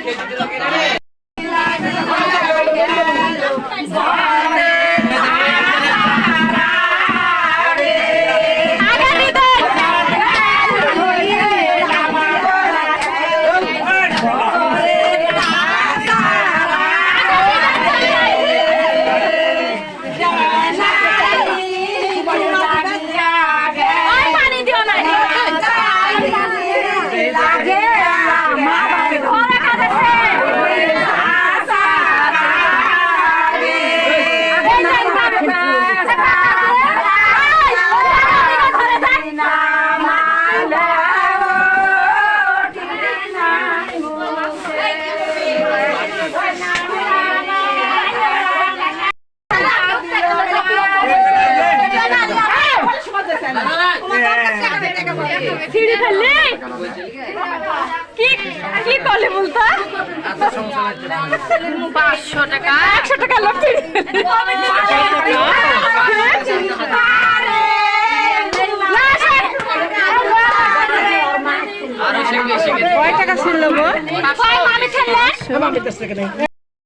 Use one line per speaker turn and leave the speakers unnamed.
Gracias. সিঁড়ি ফেললি কি কি করলে বলতো? পাঁচশো টাকা। একশো টাকা লোক কয় টাকা আমি খেললে